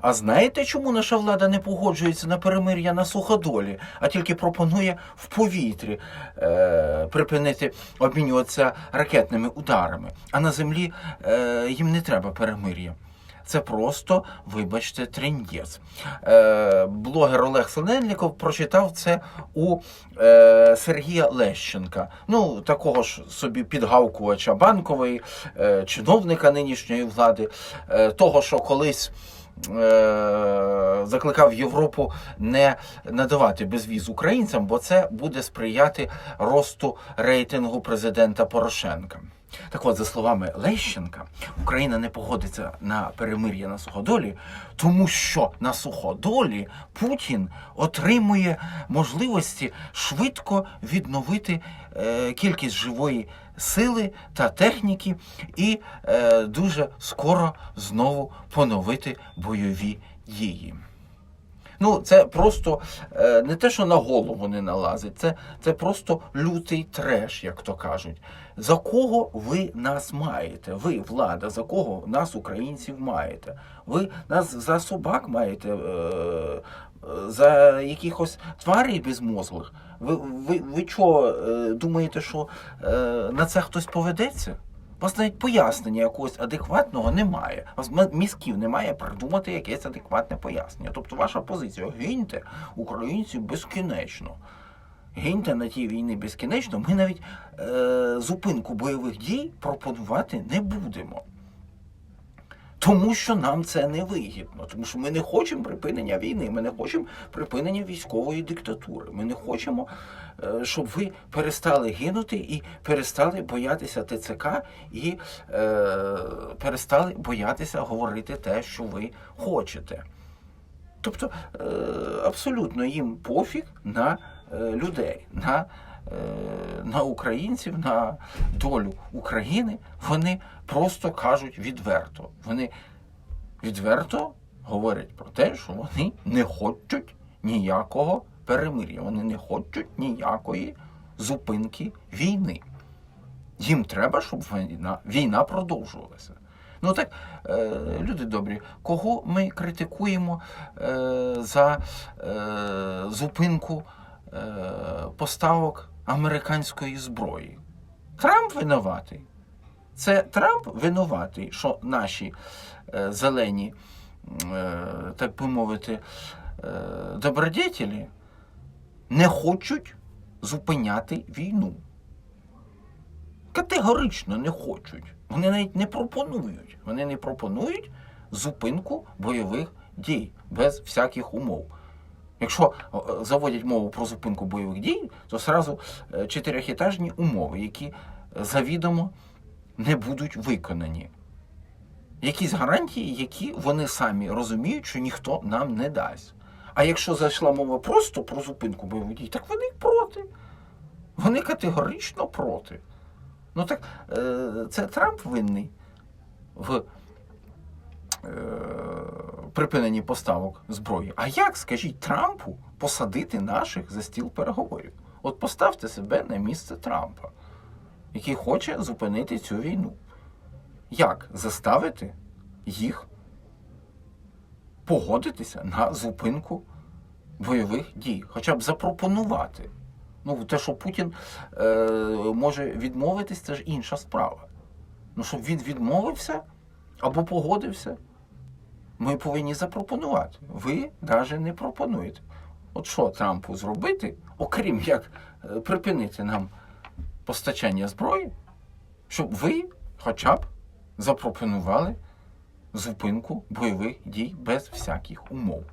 А знаєте, чому наша влада не погоджується на перемир'я на суходолі, а тільки пропонує в повітрі е, припинити обмінюватися ракетними ударами? А на землі е, їм не треба перемир'я. Це просто, вибачте, трендець. Е, блогер Олег Синельников прочитав це у е, Сергія Лещенка, ну такого ж собі підгавкувача банкової, е, чиновника нинішньої влади, е, того, що колись. Е, Закликав Європу не надавати безвіз українцям, бо це буде сприяти росту рейтингу президента Порошенка. Так от, за словами Лещенка, Україна не погодиться на перемир'я на суходолі, тому що на суходолі Путін отримує можливості швидко відновити е, кількість живої сили та техніки і е, дуже скоро знову поновити бойові дії. Ну, це просто е, не те, що на голову не налазить, це, це просто лютий треш, як то кажуть. За кого ви нас маєте? Ви, влада, за кого нас, українців, маєте? Ви нас за собак маєте, е, е, за якихось тварей безмозглих? Ви, ви, ви е, думаєте, що на це хтось поведеться? Вас навіть пояснення якогось адекватного немає. Мізків немає придумати якесь адекватне пояснення. Тобто ваша позиція гиньте українців безкінечно. Гиньте на тій війні безкінечно. Ми навіть е, зупинку бойових дій пропонувати не будемо. Тому що нам це не вигідно, тому що ми не хочемо припинення війни, ми не хочемо припинення військової диктатури. Ми не хочемо, е, щоб ви перестали гинути і перестали боятися ТЦК і е, перестали боятися говорити те, що ви хочете. Тобто е, абсолютно їм пофіг на е, людей, на, на українців, на долю України. Вони просто кажуть відверто. Вони відверто говорять про те, що вони не хочуть ніякого перемир'я, вони не хочуть ніякої зупинки війни. Їм треба, щоб війна, війна продовжувалася. Ну так, е, люди добрі, кого ми критикуємо е, за е, зупинку е, поставок американської зброї? Трамп винуватий. Це Трамп винуватий, що наші е, зелені, е, так би мовити, е, добродетелі не хочуть зупиняти війну. Категорично не хочуть. Вони навіть не пропонують. Вони не пропонують зупинку бойових дій без всяких умов. Якщо е, заводять мову про зупинку бойових дій, то зразу е, чотирьохетажні умови, які завідомо не будуть виконані. Якісь гарантії, які вони самі розуміють, що ніхто нам не дасть. А якщо зайшла мова просто про зупинку бойових дій, так вони проти. Вони категорично проти. Ну так е, це Трамп винний в припиненні поставок зброї. А як, скажіть, Трампу посадити наших за стіл переговорів? От поставте себе на місце Трампа, який хоче зупинити цю війну. Як заставити їх погодитися на зупинку бойових дій? Хоча б запропонувати. Ну, те, що Путін е, може відмовитись, це ж інша справа. Ну, щоб він відмовився або погодився, ми повинні запропонувати. Ви навіть не пропонуєте. От що Трампу зробити, окрім як е, припинити нам постачання зброї, щоб ви хоча б запропонували зупинку бойових дій без всяких умов.